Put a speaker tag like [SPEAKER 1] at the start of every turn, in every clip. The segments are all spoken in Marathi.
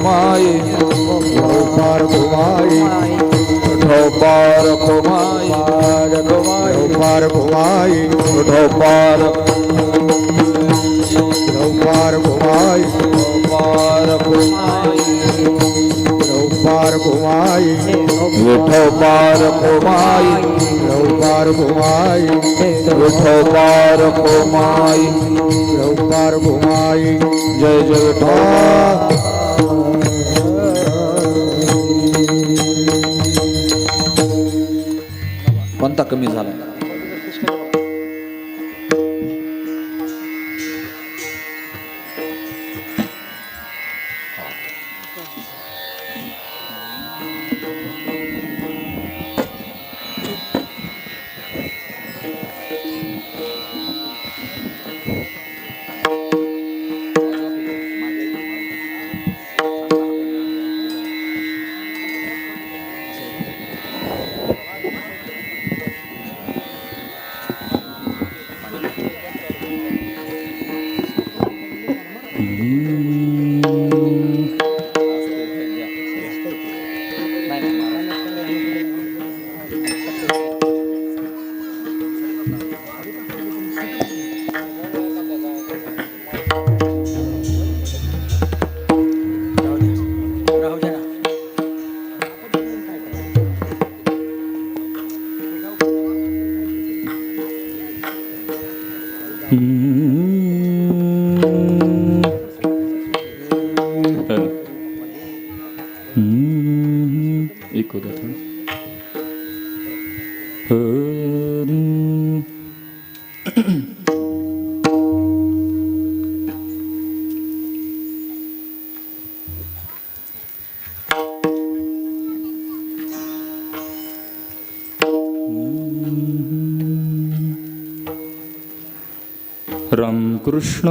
[SPEAKER 1] कुमाई
[SPEAKER 2] ठार कुमाई
[SPEAKER 1] ठार कुमाई ठार
[SPEAKER 2] कुमाई ठार
[SPEAKER 1] ठार कुमाई
[SPEAKER 2] ठार कुमाई
[SPEAKER 1] पार
[SPEAKER 2] घुमाई
[SPEAKER 1] विठो पार घुमाई
[SPEAKER 2] रव घुमाई
[SPEAKER 1] विठो घुमाई
[SPEAKER 2] रव घुमाई
[SPEAKER 1] जय जय विठो कमी झाला राम कृष्ण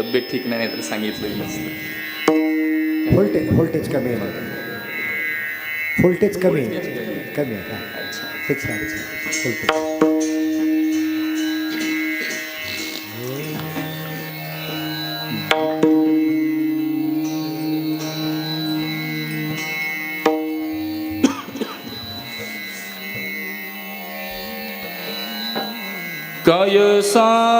[SPEAKER 1] तब्येत ठीक नाही तर सांगितलं नसतं.
[SPEAKER 2] व्होल्टेज व्होल्टेज कमी आहे फुलटेज कमी आहे. कमी आहे. आठ फुलटेज
[SPEAKER 1] काय सांगू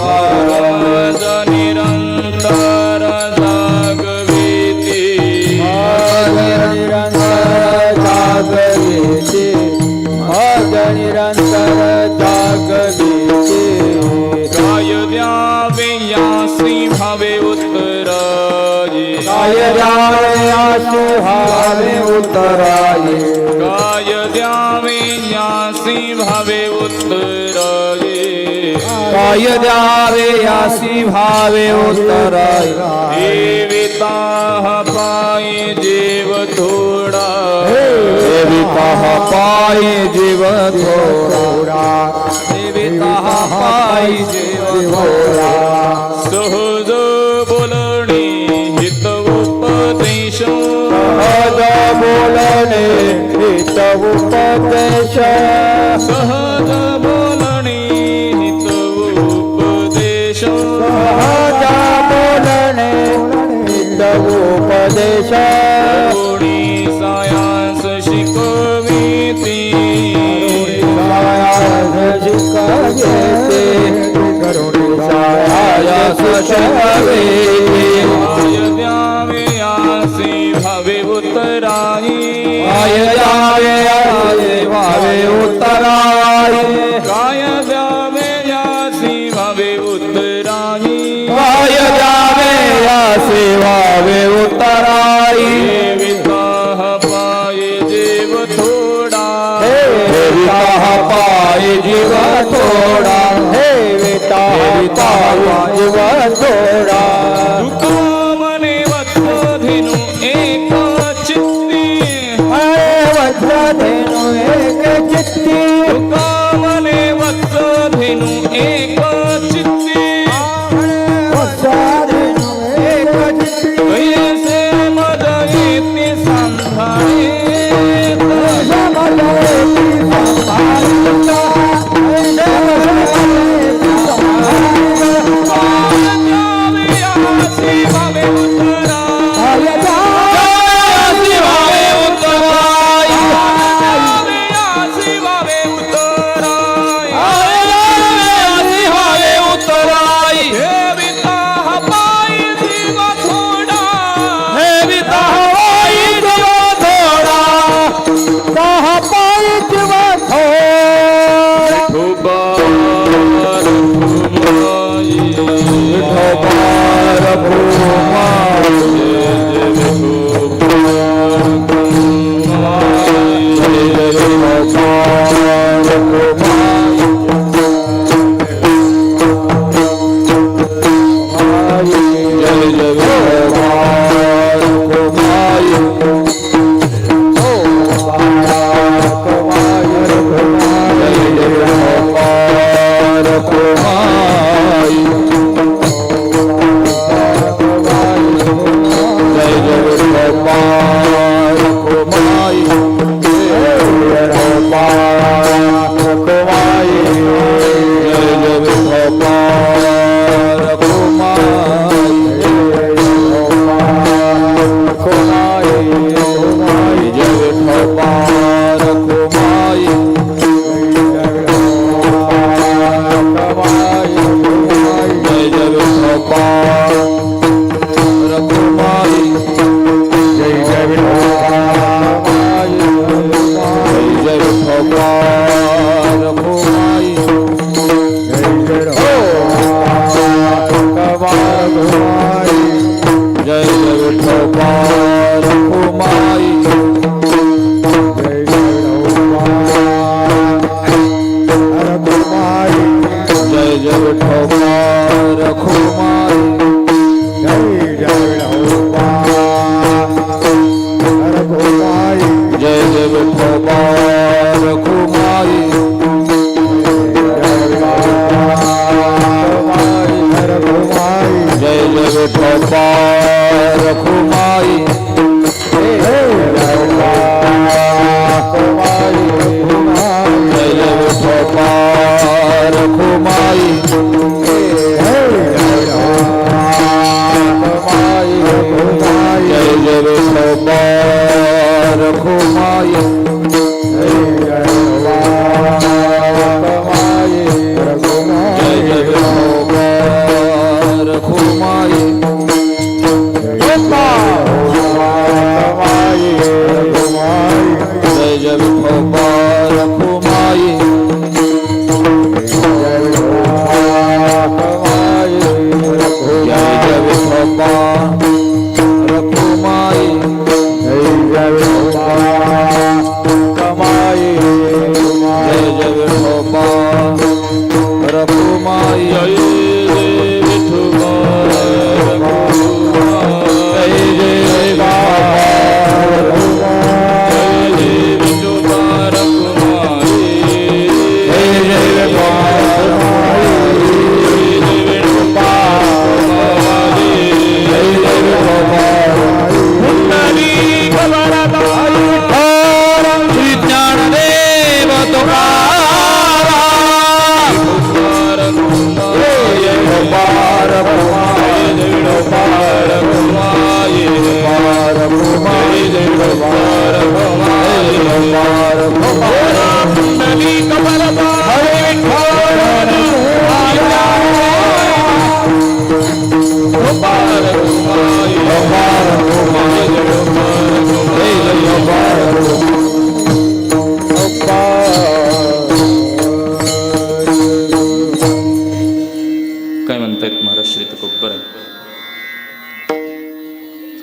[SPEAKER 1] भावे
[SPEAKER 3] उतराये
[SPEAKER 1] काय द्यावे या श्री भावे उत्तराये।
[SPEAKER 3] काय द्यावे यासी भावे उतराये
[SPEAKER 1] देविता पायी जीव थोडा
[SPEAKER 3] देविता पायी जीव थोरा देविता पायी जीव थोरा
[SPEAKER 1] उपदेश
[SPEAKER 3] सहज बोलणी हित उपदेश
[SPEAKER 1] सहज बोलणे हित उपदेश कोणी सायास शिकविती
[SPEAKER 3] सायास शिकवेते करुणी सायास शिकवेते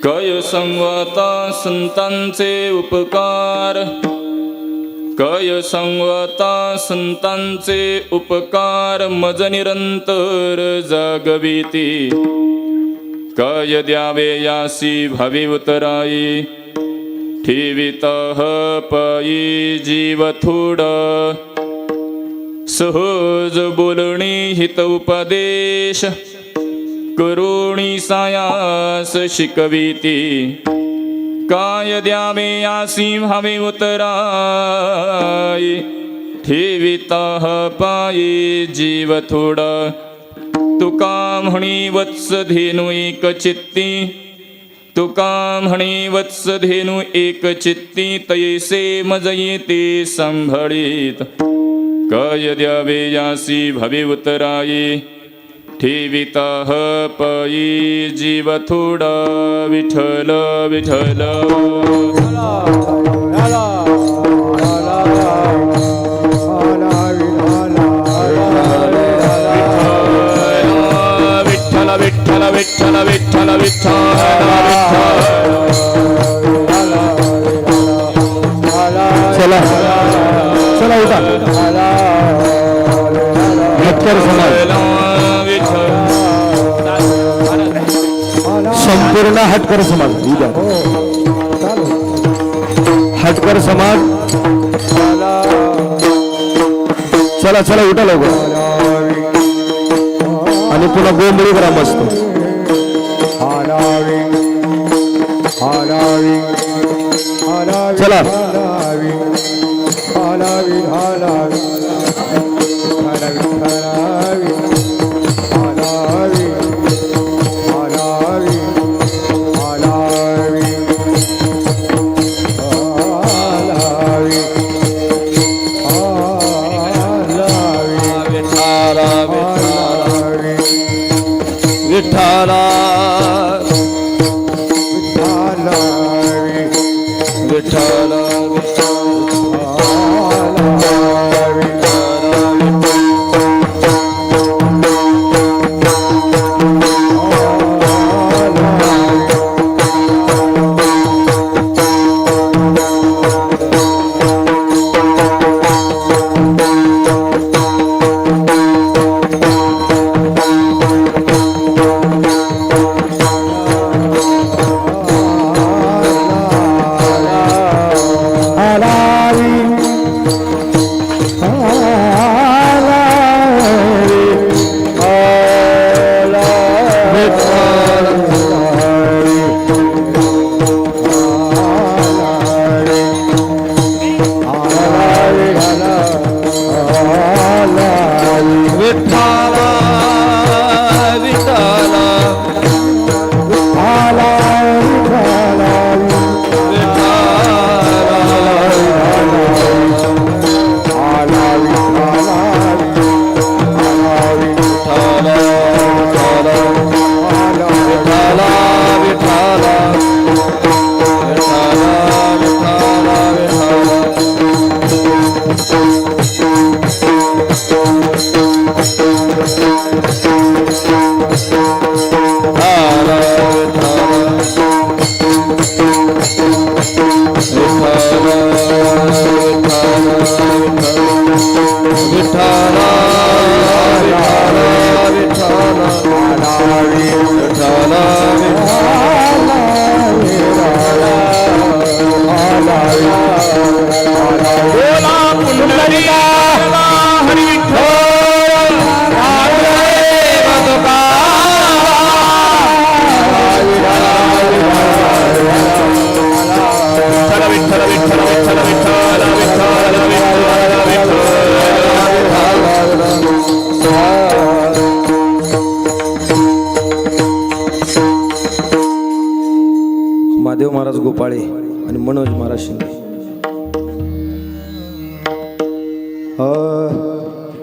[SPEAKER 1] कय संवता संतांचे उपकार. कय संवता संतांचे उपकार मज निरंतर जागविती. काय द्यावे यासी भावी उतराई. ठेवित पयी जीव थोड. सहज बोलणी हित उपदेश. करुणी सायास शिकविती. काय द्यावे आसी हवे उतराई. ठेवित पायी जीव थोड. तुका म्हणी वत्स धेनु एक चित्ती. तुका म्हणी वत्स धेनु एक चित्ती. तैसे मजये ते संभळीत. काय द्यावे यासी भवे उतराई. ठेवित पई जीव थोडा विठ्ठल विठ्ठल। विठ्ठल विठ्ठल विठ्ठल विठ्ठल विठ्ठल।
[SPEAKER 2] चला चला उठा। समाज संपूर्ण हटकर समाज हटकर समाज चला चला उठा लवकर आणि पुन्हा गोंधळी करा मस्त चला
[SPEAKER 1] विठ्ठला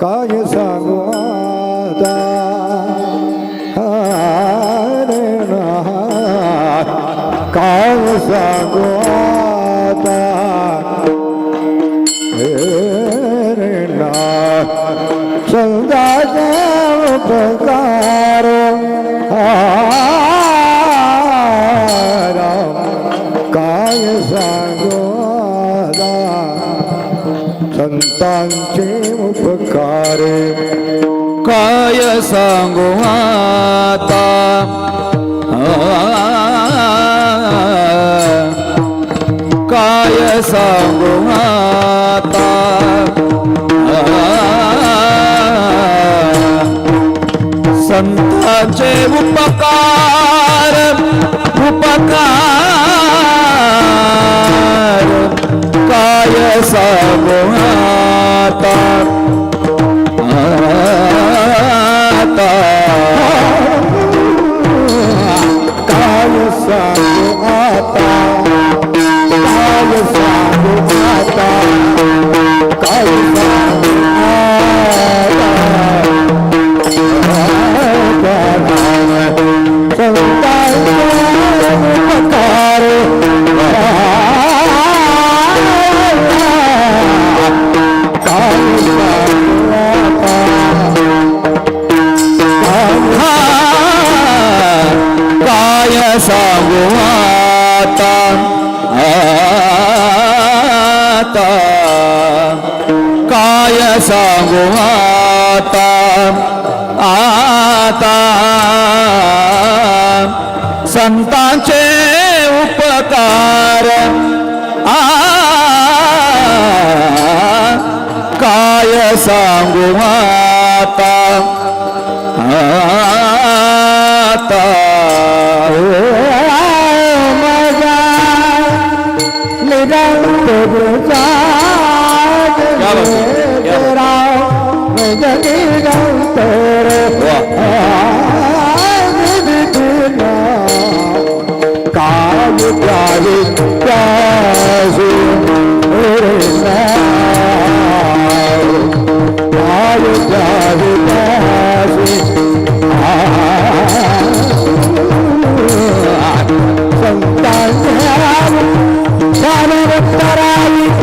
[SPEAKER 2] काय सांगू आता अरे ना, काय सांगू आता अरे ना, संताचा उपकार काय सांगू संतांचे उपकार.
[SPEAKER 3] काय सांगू आता? काय सांगू आता? संतांचे उपकार उपकार. सागो आता आता संतांचे उपकार. आ काय सांगू आता आता क्या बात है, क्या बात
[SPEAKER 2] प्यारे प्यारे मेरे रे प्यारे प्यारे प्यासे संतान काय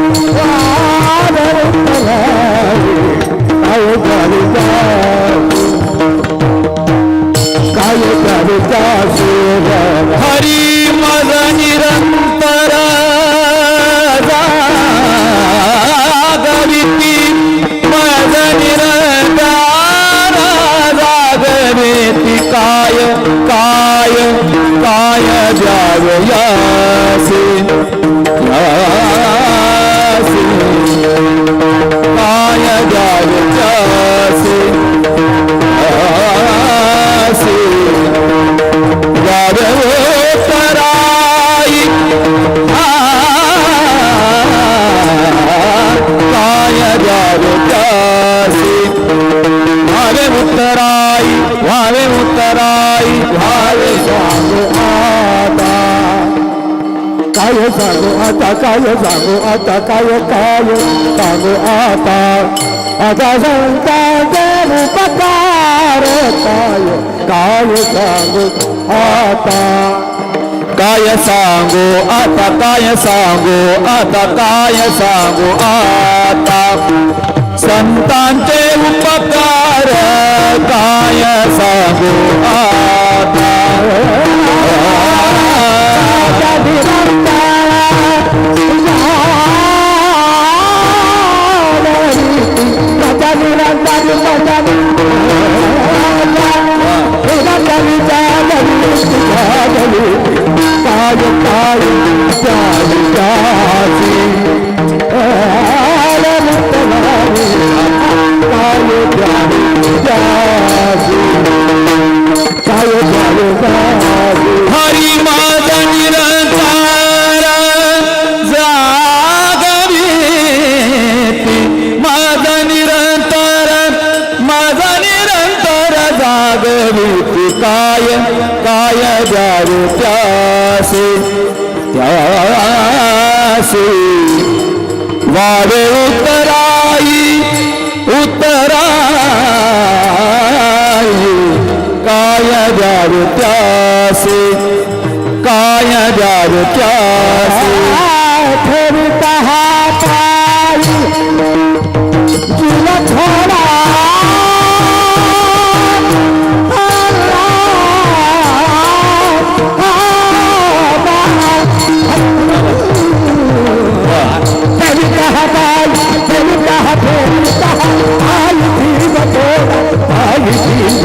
[SPEAKER 3] काय
[SPEAKER 2] सांगू आता काय सांगू आता काय काय सांगू आता आता सांगता देव पकार काय काय सांगू आता
[SPEAKER 3] काय सांगू आता काय सांगू आता काय सांगू आता संतांचे उपकार काय सांगू आता காதலு தாய தாய் தாய் காசி ஆளமுத்தவாறு தாய தாய் தாய்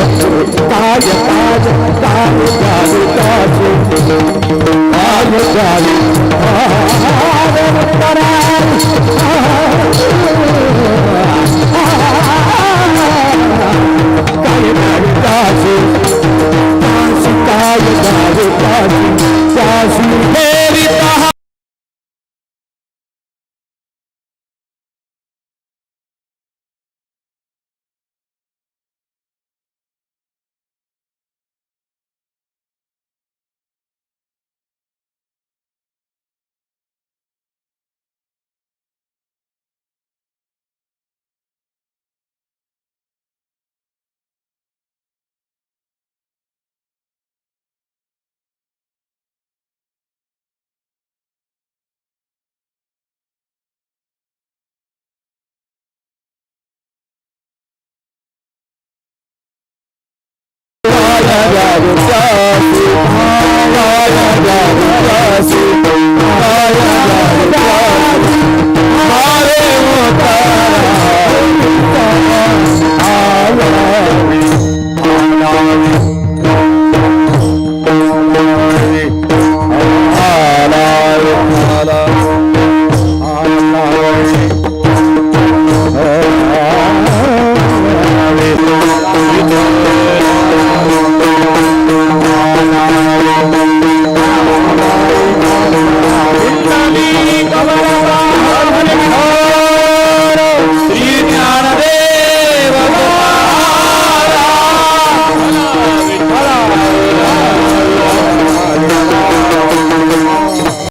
[SPEAKER 3] Itália, Itália, Itália, Itália,
[SPEAKER 2] Itália. Olha, Itália, olha no caralho. Caridade, Itália, Itália, Itália, Itália, Itália.
[SPEAKER 3] काय द्याव त्यासे